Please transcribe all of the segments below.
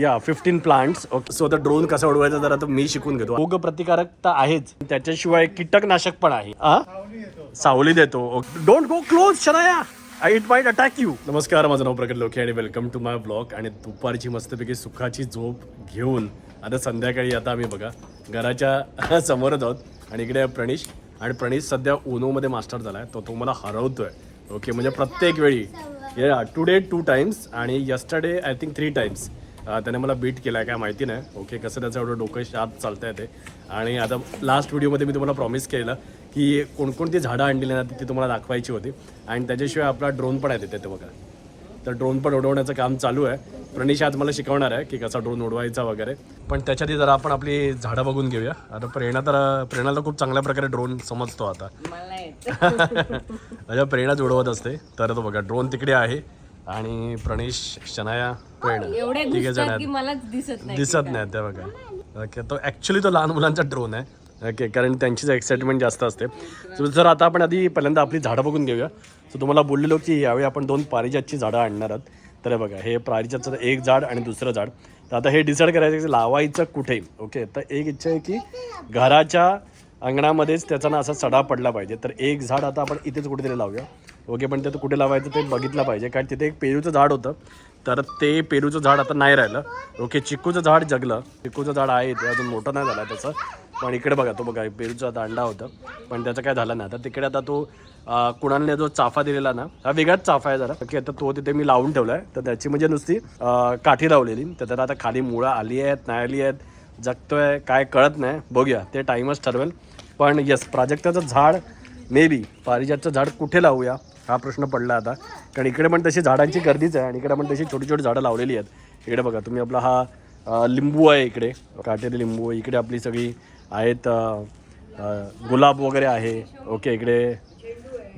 या fifteen plants okay so आता drone कसा उडवायचा जरा मी शिकून घेतो. रोग प्रतिकारकता आहेच. त्याच्याशिवाय कीटकनाशक पण आहे. सावली देतो. Don't go close Shanaya. I it might attack you नमस्कार माझं नाव प्रगत लोके आणि वेलकम टू माय ब्लॉग आणि दुपारची मस्तपैकी सुखाची झोप घेऊन आता संध्याकाळी आता आम्ही बघा घराच्या समोरच आहोत. आणि इकडे प्रणिश प्रणीश आणि प्रणीश सध्या ओनोमध्ये मास्टर झालाय. तो तो मला हरवतोय. ओके म्हणजे प्रत्येक वेळी. या टुडे टू टाइम्स आणि yesterday I think three times त्याने मला बीट केला आहे काय माहिती नाही. ओके कसं त्याचं एवढं डोकं शार्प चालतं आहे ते. आणि आता लास्ट व्हिडिओमध्ये मी तुम्हाला प्रॉमिस केलं की कोणकोणती झाडं आणलेली ना ती तुम्हाला दाखवायची होती. आणि त्याच्याशिवाय आपला ड्रोन पण आहे तिथे बघा. तर ड्रोन पण उडवण्याचं काम चालू आहे. प्रणीश आज मला शिकवणार आहे की कसा ड्रोन उडवायचा वगैरे. पण त्याच्या आधी जरा आपण आपली झाडं बघून घेऊया. आता प्रेरणा तर प्रेरणाला खूप चांगल्या प्रकारे ड्रोन समजतो आता. माझ्या प्रेरणाच उडवत असते तर तो बघा ड्रोन तिकडे आहे. आणि प्रणीश शनाया प्रेरणा तिघे जण दिसत नाही. त्या बघा. ओके तो ॲक्च्युली तो लहान मुलांचा ड्रोन आहे. ओके कारण त्यांचीच एक्साइटमेंट जास्त असते. जर आता आपण आधी पहिल्यांदा आपली झाडं बघून घेऊया. सो तुम्हाला बोललेलो की यावेळी आपण दोन पारिजातची झाडं आणणार आहोत. तर हे बघा हे पारिजातचं एक झाड आणि दुसरं झाड. तर आता हे डिसाईड करायचं की लावायचं कुठे? ओके तर एक इच्छा आहे की घराच्या अंगणामध्येच त्याचा ना असा सडा पडला पाहिजे. तर एक झाड आता आपण इथेच कुठेतरी लावूया. ओके पण ते कुठे लावायचं ते बघितलं पाहिजे कारण तिथे एक पेरूचं झाड होतं. तर ते पेरूचं झाड आता नाही राहिलं. ओके चिक्कूचं झाड जगलं. चिक्कूचं झाड आहे ते अजून मोठं नाही झालं त्याचं. पण इकडे बघा तो बघा पेरूचा दांडा होता. पण त्याचं काय झालं नाही. आता तिकडे आता तो कुणाने जो चाफा दिलेला ना हा वेगळाच चाफा आहे जरा. ओके आता तो तिथे मी लावून ठेवला आहे तर त्याची म्हणजे नुसती काठी लावलेली. तर आता खाली मुळं आली आहेत नाही आली आहेत जगतोय काय कळत नाही. बघूया ते टाईमच ठरवेल. पण येस प्राजक्ताचं झाड मे बी पारिजातचं झाड कुठे लावूया? हा प्रश्न पडला आता. कारण इकडे पण तशी झाडांची गर्दीच आहे आणि इकडे पण तशी छोटी छोटी झाडं लावलेली आहेत. इकडे बघा तुम्ही आपला हा लिंबू आहे इकडे. काटेरी लिंबू आहे. इकडे आपली सगळी आहेत गुलाब वगैरे आहे. ओके इकडे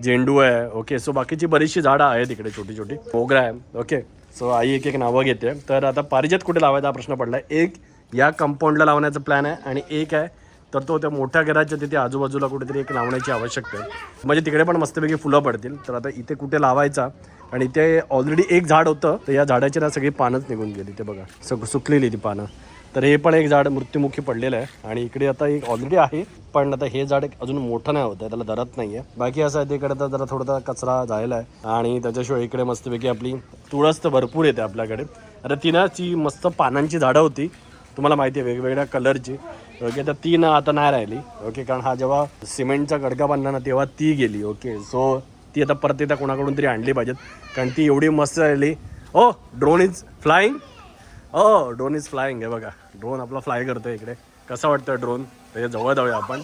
झेंडू आहे. ओके सो बाकीची बरीचशी झाडं आहेत इकडे छोटी छोटी. मोगरा आहे. ओके सो आई एक एक नावं घेते. तर आता पारिजात कुठे लावायचा हा प्रश्न पडला एक या कंपाऊंडला लावण्याचा प्लॅन आहे. आणि एक आहे तर तो त्या मोठ्या घराच्या तिथे आजूबाजूला कुठेतरी एक लावण्याची आवश्यकता आहे. म्हणजे तिकडे पण मस्तपैकी फुलं पडतील. तर आता इथे कुठे लावायचा? आणि इथे ऑलरेडी एक झाड होतं तर या झाडाची ना सगळी पानंच निघून गेली. ते बघा सग सुकलेली ती पानं. तर हे पण एक झाड मृत्युमुखी पडलेलं आहे. आणि इकडे आता एक ऑलरेडी आहे पण आता हे झाड एक अजून मोठं नाही होतं त्याला धरत नाही आहे बाकी असं आहे तिकडे तर जरा थोडासा कचरा जायला आहे. आणि त्याच्याशिवाय इकडे मस्तपैकी आपली तुळस तर भरपूर येते आपल्याकडे. आता ती ना ती मस्त पानांची झाडं होती. तुम्हाला माहिती आहे वेगवेगळ्या कलरची ओके तर ती ना आता नाही राहिली. ओके कारण हा जेव्हा सिमेंटचा गडका बांधला ना तेव्हा ती गेली. ओके सो ती आता परत एकदा कोणाकडून तरी आणली पाहिजेत. कारण ती एवढी मस्त राहिली. ओ drone is flying oh drone is flying आहे बघा ड्रोन आपला फ्लाय करतो इकडे. कसं वाटतं ड्रोन त्याच्याजवळ जाऊया आपण.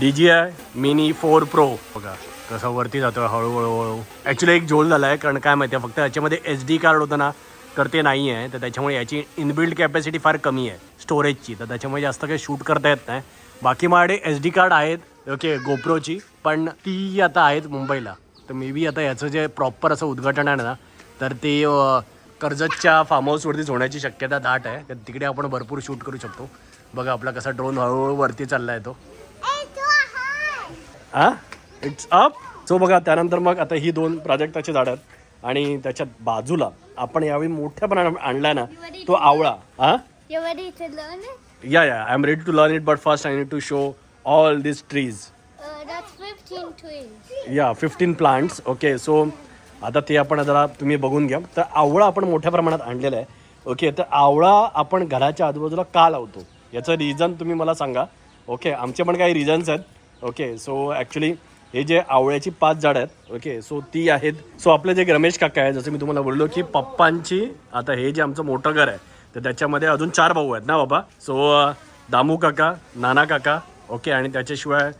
D J I mini four pro बघा कसं वरती जातो हळूहळू हळू. ॲक्च्युली एक झोल झाला आहे कारण काय माहिती आहे फक्त याच्यामध्ये एच डी कार्ड होतं ना तर ते नाही आहे तर त्याच्यामुळे याची इनबिल्ड कॅपॅसिटी फार कमी आहे स्टोरेजची तर त्याच्यामुळे जास्त काही शूट करता येत नाही. बाकी माझ्याकडे एच डी कार्ड आहेत ओके गोप्रोची पण ती आता आहेत मुंबईला. तर मे बी आता याचं जे प्रॉपर असं उद्घाटन आहे ना तर ते कर्जतच्या फार्म हाऊसवरतीच होण्याची शक्यता दाट आहे. तर तिकडे आपण भरपूर शूट करू शकतो. बघा आपला कसा ड्रोन हळूहळू वरती चालला आहे तो हा इट्स अप सो बघा त्यानंतर मग आता ही दोन प्राजक्ताची झाडं आहेत आणि त्याच्या बाजूला आपण यावेळी मोठ्या प्रमाणात आणला ना तो आवळा. हा? या या. I am ready to learn it but first I need to show all this trees that's 15 trees. या फिफ्टीन प्लांट्स ओके सो आता ते आपण जरा तुम्ही बघून घ्या. तर आवळा आपण मोठ्या प्रमाणात आणलेला आहे. ओके तर आवळा आपण घराच्या आजूबाजूला का लावतो? याचं रिझन तुम्ही मला सांगा. ओके आमचे पण काही रिझन्स आहेत. ओके सो ॲक्च्युली हे जे आवळ्याची पाच झाडं आहेत ओके सो ती आहेत. सो आपले जे रमेश काका आहे जसं मी तुम्हाला बोललो की पप्पांची आता हे जे आमचं मोठं घर आहे तर त्याच्यामध्ये अजून चार भाऊ आहेत ना बाबा? सो दामू काका नाना काका ओके आणि त्याच्याशिवाय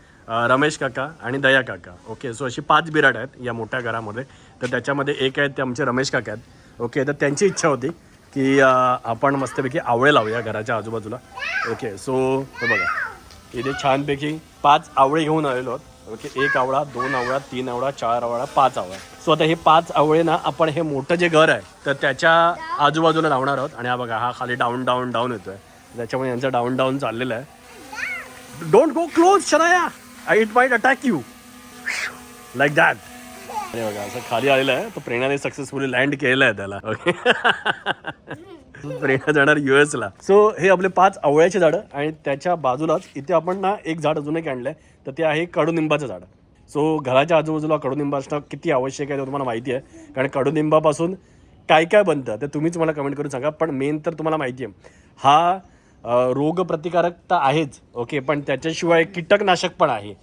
रमेश काका आणि दया काका ओके सो अशी पाच बिराड आहेत या मोठ्या घरामध्ये. तर त्याच्यामध्ये एक आहेत ते आमचे रमेश काका आहेत ओके तर त्यांची इच्छा होती की आपण मस्तपैकी आवळे लावूया घराच्या आजूबाजूला ओके सो हे बघा. इथे छानपैकी पाच आवळे घेऊन आलेलो आहोत ओके एक आवळा दोन आवळा तीन आवळा चार आवळा पाच आवळा. सो आता हे पाच आवळे ना आपण हे मोठं जे घर आहे तर त्याच्या आजूबाजूला लावणार आहोत. आणि हा बघा हा खाली डाऊन डाऊन डाऊन येतोय. त्याच्यामुळे यांचं डाऊन डाऊन चाललेलं आहे. Don't go close Shanaya. I it might attack you like that अरे बघा असं खाली आलेलं आहे. तो प्रेरणाने सक्सेसफुली लँड केलं आहे त्याला. ओके प्रेरणा जाणार US ला. सो हे आपले पाच आवळ्याचे झाडं आणि त्याच्या बाजूलाच इथे आपण ना एक झाड अजून एक आणलंय. तर ते आहे कडुनिंबाचं झाड. सो घराच्या आजूबाजूला कडुनिंब असणं किती आवश्यक आहे ते तुम्हाला माहिती आहे. कारण कडुनिंबापासून काय काय बनतं ते तुम्हीच मला कमेंट करून सांगा. पण मेन तर तुम्हाला माहिती आहे. हा अ, रोगप्रतिकारकता आहेच ओके पण त्याच्याशिवाय कीटकनाशक पण आहे.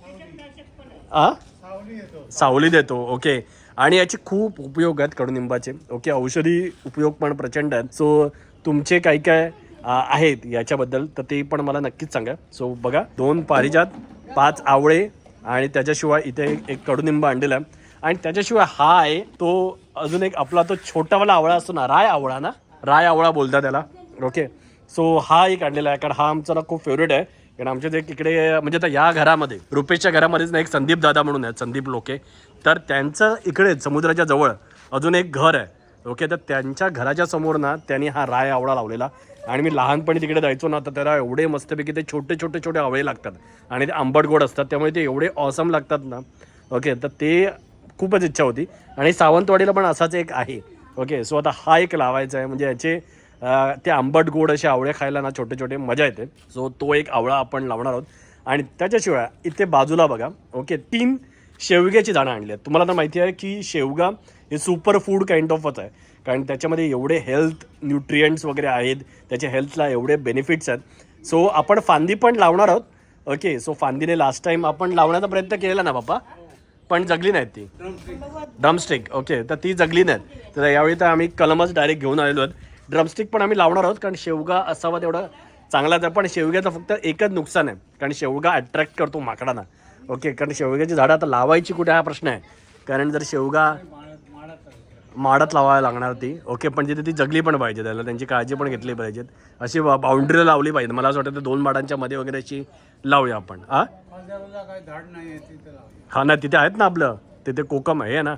सावली देतो ओके आणि याचे खूप उपयोग आहेत कडुनिंबाचे. ओके औषधी उपयोग पण प्रचंड आहेत. सो तुमचे काय काय आहेत याच्याबद्दल तर ते पण मला नक्कीच सांगा. सो बघा दोन पारिजात पाच आवळे आणि त्याच्याशिवाय इथे एक- एक कडुनिंब आणलेला आहे. आणि त्याच्याशिवाय हा आहे तो अजून एक आपला तो छोटावाला आवळा असतो ना राय आवळा ना? राय आवळा बोलतात त्याला. ओके सो हा एक आणलेला आहे कारण हा आमचा ना खूप फेवरेट आहे. कारण आमच्या जे इकडे म्हणजे आता या घरामध्ये रुपेशच्या घरामध्येच ना एक संदीप दादा म्हणून आहेत संदीप लोके. तर त्यांचं इकडे समुद्राच्या जवळ अजून एक घर आहे. ओके तर त्यांच्या घराच्या समोर ना त्यांनी हा राय आवळा लावलेला. आणि मी लहानपणी तिकडे जायचो ना तर त्याला एवढे मस्तपैकी ते छोटे छोटे छोटे आवळे लागतात. आणि ते आंबट गोड असतात त्यामुळे ते एवढे ऑसम लागतात ना. ओके तर ते खूपच इच्छा होती. आणि सावंतवाडीला पण असाच एक आहे. ओके सो आता हा एक लावायचा आहे. म्हणजे याचे ते आंबट गोड असे आवळे खायला ना छोटे छोटे मजा येते. सो तो एक आवळा आपण लावणार आहोत. आणि त्याच्याशिवाय इथे बाजूला बघा ओके तीन शेवग्याची झाडं आणली आहेत. तुम्हाला तर माहिती आहे की शेवगा हे सुपर फूड काइंड ऑफच आहे. कारण त्याच्यामध्ये एवढे हेल्थ न्यूट्रियंट्स वगैरे आहेत त्याच्या हेल्थला एवढे बेनिफिट्स आहेत. सो आपण फांदी पण लावणार आहोत. ओके सो फांदीने लास्ट टाइम आपण लावण्याचा प्रयत्न केलेला ना बाप्पा? पण जगली नाहीत ती. ड्रमस्टिक ओके तर ती जगली नाहीत. तर यावेळी तर आम्ही कलमच डायरेक्ट घेऊन आलेलो आहेत. ड्रमस्टिक पण आम्ही लावणार आहोत कारण शेवगा असावा तेवढा चांगलाच आहे पण शेवग्याचं फक्त एकच नुकसान आहे कारण शेवगा अट्रॅक्ट करतो माकडांना. ओके कारण शेवग्याची झाडं आता लावायची कुठे हा प्रश्न आहे. कारण जर शेवगा माडात लावायला लागणार ती ओके पण तिथे ती जगली पण पाहिजे त्याला त्यांची काळजी पण घेतली पाहिजेत. अशी बाउंड्रीला लावली पाहिजे मला असं वाटतं ते दोन माडांच्या मध्ये वगैरे अशी लावूया आपण. हा हा ना तिथे आहेत ना आपलं. तिथे कोकम आहे ना.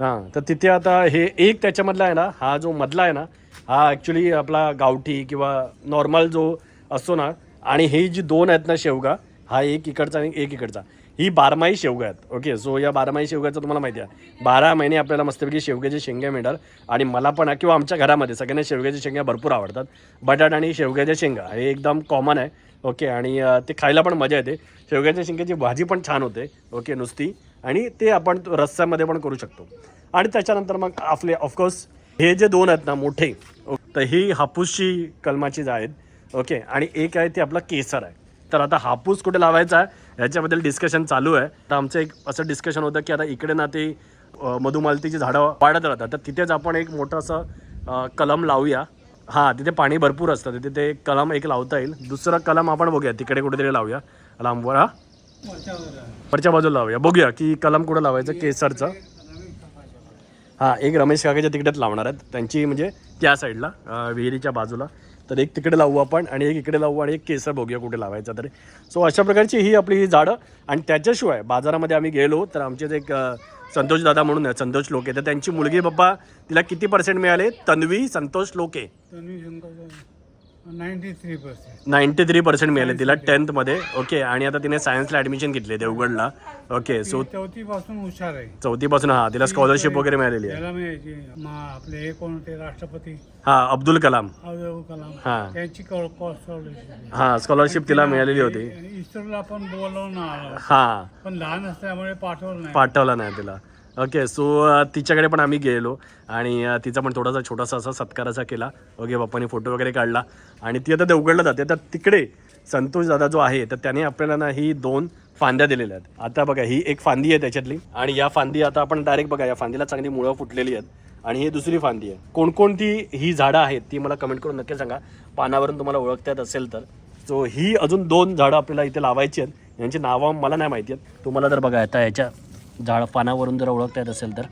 हां तर तिथे आता हे एक त्याच्यामधला आहे ना हा जो मधला आहे ना हा ॲक्च्युली आपला गावठी किंवा नॉर्मल जो असतो ना आणि हे जी दोन आहेत ना शेवगा हा एक इकडचा आणि एक इकडचा ही बारमाही शेवगा आहेत ओके सो या बारमाही शेवग्याचं तुम्हाला माहिती आहे. बारा महिने आपल्याला मस्तपैकी शेवग्याचे शेंग्या मिळणार आणि मला पण किंवा आमच्या घरामध्ये सगळ्यांना शेवग्याच्या शेंग्या भरपूर आवडतात. बटाट आणि शेवग्याच्या शेंगा हे एकदम कॉमन आहे. ओके आणि ते खायला पण मजा येते. शेवग्याच्या शेंग्याची भाजी पण छान होते. ओके नुसती. आणि ते आपण रस्स्यामध्ये पण करू शकतो. आणि त्याच्यानंतर मग आपले ऑफकोर्स हे जे दोन आहेत ना मोठे ओ- तर ही हापूसची कलमाचीच आहेत. ओके आणि एक आहे ते आपला केसर आहे. तर आता हापूस कुठे लावायचा आहे याच्याबद्दल डिस्कशन चालू आहे. तर आमचं एक असं डिस्कशन होतं की आता इकडे ना ते मधुमालतीची झाडं वाढत राहतात. तर तिथेच आपण एक मोठं असं कलम लावूया. हां तिथे पाणी भरपूर असतं. तिथे ते कलम एक लावता येईल. दुसरा कलम आपण बघूया. तिकडे कुठेतरी लावूया. लांबवर हा. वरच्या बाजूला. लावूया. बघूया की कलम कुठं लावायचं केसरचं. हा हां एक रमेश काकाच्या तिकडेच लावणार आहेत. त्यांची म्हणजे त्या साईडला विहिरीच्या बाजूला. तर एक तिकडे लावू आपण आणि एक इकडे लावू आणि एक केसर बघूया कुठे लावायचा तरी. सो अशा प्रकारची ही आपली ही झाडं. आणि त्याच्याशिवाय बाजारामध्ये आम्ही गेलो तर आमचे जे एक संतोष दादा म्हणून आहे संतोष लोके तर त्यांची मुलगी बाप्पा तिला किती पर्सेंट मिळाले? Tanvi Santosh Loke. Tanvi ninety three percent ninety three percent मिळाले तिला टेन्थमध्ये ओके आणि आता तिने सायन्सला ॲडमिशन घेतले देवगडला. ओके सो चौथी पासून हुशार आहे. चौथीपासून हां तिला स्कॉलरशिप वगैरे मिळालेली आहे. त्याला मिळायची मा- आपले हे कोण होते राष्ट्रपती? हां अब्दुल कलाम. अब्दुल कलाम. हां. त्यांची स्कॉलरशिप हां स्कॉलरशिप तिला मिळालेली होती. इस्रोला पण बोलवून आलं. हां. पण लहान असल्यामुळे पाठवलं नाही. पाठवला नाही तिला. ओके सो तिच्याकडे पण आम्ही गेलो आणि तिचा पण थोडासा छोटासा असा सत्कार असा केला. ओके बाप्पाने फोटो वगैरे काढला आणि ती आता देवगडला जाते. तर तिकडे संतोष दादा जो आहे तर त्याने आपल्याला ना ही दोन फांद्या दिलेल्या आहेत. आता बघा ही एक फांदी आहे त्याच्यातली आणि या फांदी आता आपण डायरेक्ट बघा या फांदीला चांगली मुळं फुटलेली आहेत आणि ही दुसरी फांदी आहे. कोणकोणती ही झाडं आहेत ती मला कमेंट करून नक्की सांगा. पानावरून तुम्हाला ओळखता येत असेल तर. सो ही अजून दोन झाडं आपल्याला इथे लावायची आहेत. यांची नावं मला नाही माहिती आहेत. तुम्हाला जर बघा आता याच्या झाड पानावरून जर ओळखता येत असेल तर.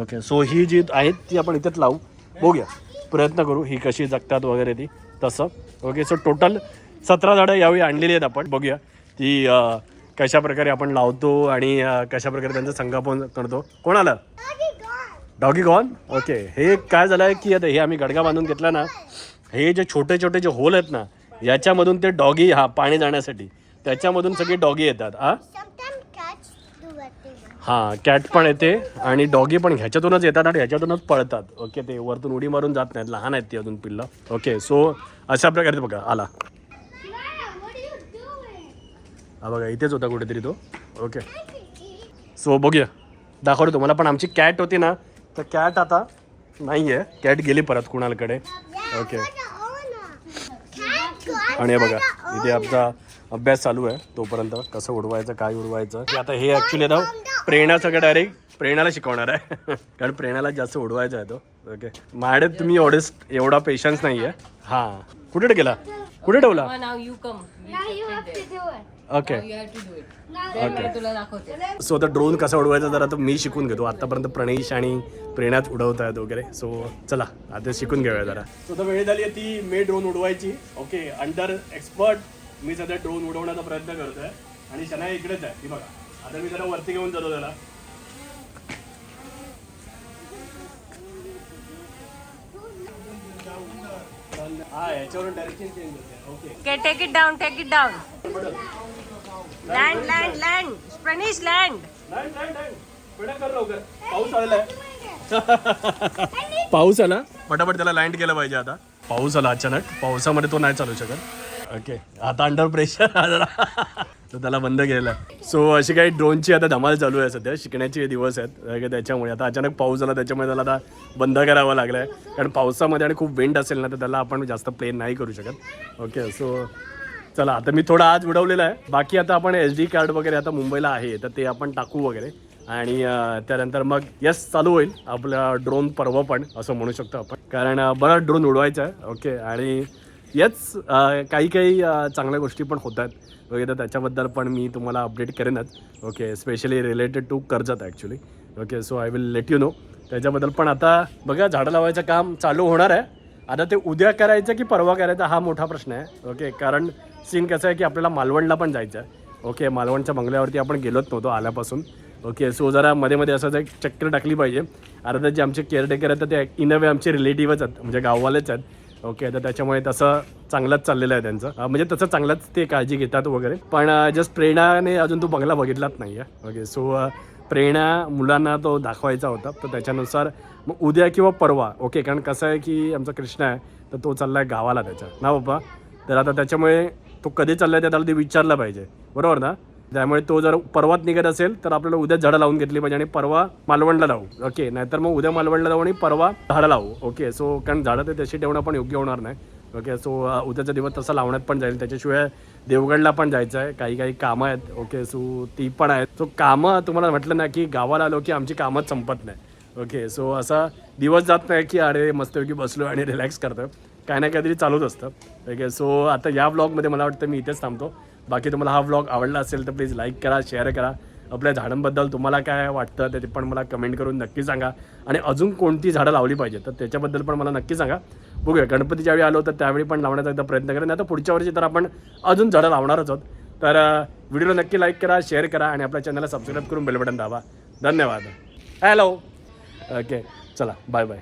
ओके सो ही जी आहेत ती आपण इथेच लावू. बघूया. प्रयत्न करू. ही कशी जगतात वगैरे ती. तसं. ओके सो टोटल सतरा झाडं यावेळी आणलेली आहेत आपण. बघूया. ती कशाप्रकारे कशा प्रकारे आपण लावतो आणि कशाप्रकारे कशा प्रकारे त्यांचं संगोपन करतो. कोण आलं? डॉगी गॉन ओके हे काय झालं आहे की आता हे आम्ही गडगा बांधून घेतला ना हे जे छोटे छोटे जे होल आहेत ना याच्यामधून ते डॉगी हा पाणी जाण्यासाठी. त्याच्यामधून सगळे डॉगी येतात. हा? हां कॅट पण येते आणि डॉगी पण ह्याच्यातूनच येतात आणि ह्याच्यातूनच पळतात. ओके ते वरतून उडी मारून जात नाहीत. लहान आहेत ती अजून पिल्लं. ओके सो अशा प्रकारे बघा आला. हा बघा इथेच होता कुठेतरी तो. ओके सो बघूया. दाखवतो तुम्हाला पण आमची कॅट होती ना तर कॅट आता नाही आहे कॅट गेली परत कुणालकडे. ओके आणि बघा इथे आमचा अभ्यास चालू आहे. तोपर्यंत कसं उडवायचं काय उडवायचं आता हे ॲक्च्युली ना प्रेरणा सगळं डायरेक्ट प्रेरणाला शिकवणार आहे. कारण प्रेरणाला जास्त उडवायचा आहे तो. ओके माझ्याकडे तुम्ही एवढे एवढा पेशन्स नाही आहे हां. कुठे गेला? कुठे ठेवला. ओके दाखवते. सो आता ड्रोन कसा उडवायचा जरा तो मी शिकून घेतो. आतापर्यंत प्रणेश आणि प्रेरणाच उडवत आहेत वगैरे. सो चला आता शिकून घेऊया जरा. सो आता वेळ झाली आहे ती मे ड्रोन उडवायची. ओके अंडर एक्सपर्ट मी सध्या ड्रोन उडवण्याचा प्रयत्न करतोय. आणि शना इकडेच आहे. ती बघा. आता मी जरा वरती घेऊन जातो त्याला. हा याच्यावरून डायरेक्शन चेंज होते. Okay Okay, take it down, take it down. Land, land, land. Spanish land. नाही नाही नाही पटकन कर लवकर. पाऊस पाऊस आला पटापट त्याला लँड केलं पाहिजे आता. पाऊस आला अचानक. पावसामध्ये तो नाही चालू शकत. ओके आता अंडर प्रेशर तर त्याला बंद केलेला आहे. सो अशी काही ड्रोनची आता धमाल चालू आहे सध्या. शिकण्याचे दिवस आहेत. त्याच्यामुळे आता अचानक पाऊस झाला त्याच्यामुळे त्याला आता बंद करावं लागलं आहे कारण पावसामध्ये आणि खूप विंड असेल ना तर त्याला आपण जास्त प्लेन नाही करू शकत. ओके सो चला आता मी थोडा आज उडवलेला आहे. बाकी आता आपण एस डी कार्ड वगैरे आता मुंबईला आहे तर ते आपण टाकू वगैरे. आणि त्यानंतर मग यस चालू होईल. आपला ड्रोन पर्व पण असं म्हणू शकतो आपण. कारण बरं ड्रोन उडवायचा आहे. ओके आणि याच काही काही चांगल्या गोष्टी पण होत आहेत. वगैरे त्याच्याबद्दल पण मी तुम्हाला update करेनच. Okay specially related to Karjat actually okay so I will let you know त्याच्याबद्दल पण आता बघा झाडं लावायचं काम चालू होणार आहे. आता ते उद्या करायचं की परवा करायचं हा मोठा प्रश्न आहे. ओके कारण सीन कसं आहे की आपल्याला मालवणला पण जायचं आहे. ओके मालवणच्या बंगल्यावरती आपण गेलोच नव्हतो आल्यापासून. ओके सो जरा मध्ये मध्ये असं एक चक्कर टाकली पाहिजे. अर्थात जे आमचे केअरटेकर आहेत तर ते इन अ वे आमचे रिलेटिव्हच आहेत म्हणजे गाववालेच आहेत. ओके तर त्याच्यामुळे तसं चांगलंच चाललेलं आहे त्यांचं. म्हणजे तसं चांगलंच ते काळजी घेतात वगैरे. पण जस्ट प्रेरणाने अजून तो बंगला बघितलाच नाही आहे ओके सो प्रेरणा मुलांना तो दाखवायचा होता. तर त्याच्यानुसार मग उद्या किंवा परवा ओके कारण कसं आहे की आमचा कृष्ण आहे तर तो चालला आहे गावाला त्याच्या. ना बाबा तर आता त्याच्यामुळे तो कधी चाललाय ते त्याला ते विचारलं पाहिजे. बरोबर ना? त्यामुळे तो जर परवात निघत असेल तर आपल्याला उद्या झाडं लावून घेतली पाहिजे आणि परवा मालवणला लावू ओके नाहीतर मग उद्या मालवणला लावू आणि परवा झाडं लावू. ओके सो कारण झाडं ते तशी ठेवणं पण योग्य होणार नाही. ओके सो उद्याचा दिवस तसा लावण्यात पण जाईल. त्याच्याशिवाय देवगडला पण जायचं आहे. काही काही कामं आहेत. ओके सो ती पण आहेत. सो कामं तुम्हाला म्हटलं ना की गावाला आलो की आमची कामच संपत नाही. ओके सो असा दिवस जात नाही की अरे मस्तपैकी बसलो आणि रिलॅक्स करतो काय ना काहीतरी चालूच असतं. ओके सो आता या ब्लॉगमध्ये मला वाटतं मी इथेच थांबतो. बाकी तुम्हाला हा व्लॉग आवडला असेल तर प्लीज लाईक करा शेअर करा. आपल्या झाडांबद्दल तुम्हाला काय वाटतं ते पण मला कमेंट करून नक्की सांगा. आणि अजून कोणती झाडं लावली पाहिजे तर त्याच्याबद्दल पण मला नक्की सांगा. बघूया गणपतीच्या वेळी आलो तर त्यावेळी पण लावण्याचा एकदा प्रयत्न करेन. आता पुढच्या वर्षी तर आपण अजून झाडं लावणारच आहोत. तर व्हिडिओला नक्की लाईक करा शेअर करा आणि आपल्या चॅनलला सबस्क्राईब करून बेल बटन दाबा. धन्यवाद. हॅलो ओके चला बाय बाय